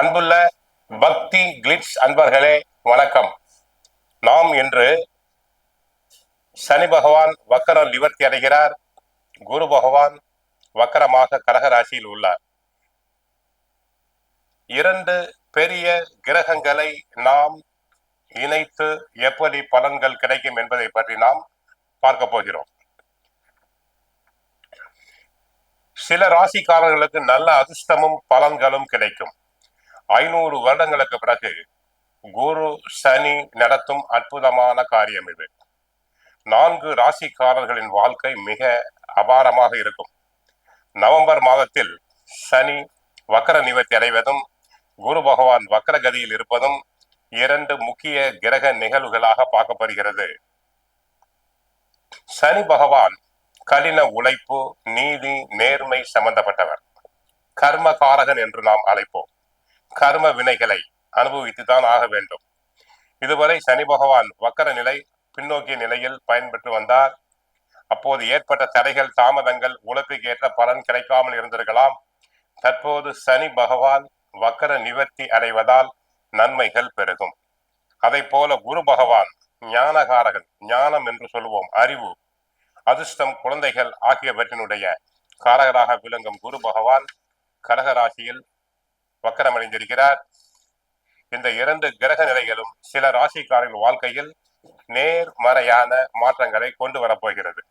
அன்புள்ள பக்தி கிளிட்ஸ் அன்பர்களே வணக்கம். நாம் இன்று சனி பகவான் வக்கரம் நிவர்த்தி அடைகிறார். குரு பகவான் வக்கரமாக கடக ராசியில் உள்ளார். இரண்டு பெரிய கிரகங்களை நாம் இணைத்து எப்படி பலன்கள் கிடைக்கும் என்பதை பற்றி நாம் பார்க்க போகிறோம். சில ராசிக்காரர்களுக்கு நல்ல அதிர்ஷ்டமும் பலன்களும் கிடைக்கும். ஐநூறு வருடங்களுக்கு பிறகு குரு சனி நடத்தும் அற்புதமான காரியம் இது. நான்கு ராசிக்காரர்களின் வாழ்க்கை மிக அபாரமாக இருக்கும். நவம்பர் மாதத்தில் சனி வக்கர நிவர்த்தி அடைவதும் குரு பகவான் வக்கரகதியில் இருப்பதும் இரண்டு முக்கிய கிரக நிகழ்வுகளாக பார்க்கப்படுகிறது. சனி பகவான் கடின உழைப்பு நீதி நேர்மை சம்பந்தப்பட்டவர். கர்ம காரகன் என்று நாம் அழைப்போம். கர்ம வினைகளை அனுபவித்து தான் ஆக வேண்டும். இதுவரை சனி பகவான் வக்கர நிலை பின்னோக்கிய நிலையில் பயன்பெற்று வந்தார். அப்போது ஏற்பட்ட தடைகள் தாமதங்கள் உழைப்புக்கு ஏற்ற பலன் கிடைக்காமல் இருந்திருக்கலாம். தற்போது சனி பகவான் வக்கர நிவர்த்தி அடைவதால் நன்மைகள் பெருகும். அதை போல குரு பகவான் ஞானகாரகன் ஞானம் என்று சொல்லுவோம் அறிவு அதிர்ஷ்டம் குழந்தைகள் ஆகியவற்றினுடைய காரகராக விளங்கும் குரு பகவான் கடகராசியில் வக்கரமடைந்திருக்கிறார். இந்த இரண்டு கிரக நிலைகளும் சில ராசிக்காரர்கள் வாழ்க்கையில் நேர்மறையான மாற்றங்களை கொண்டு வரப்போகிறது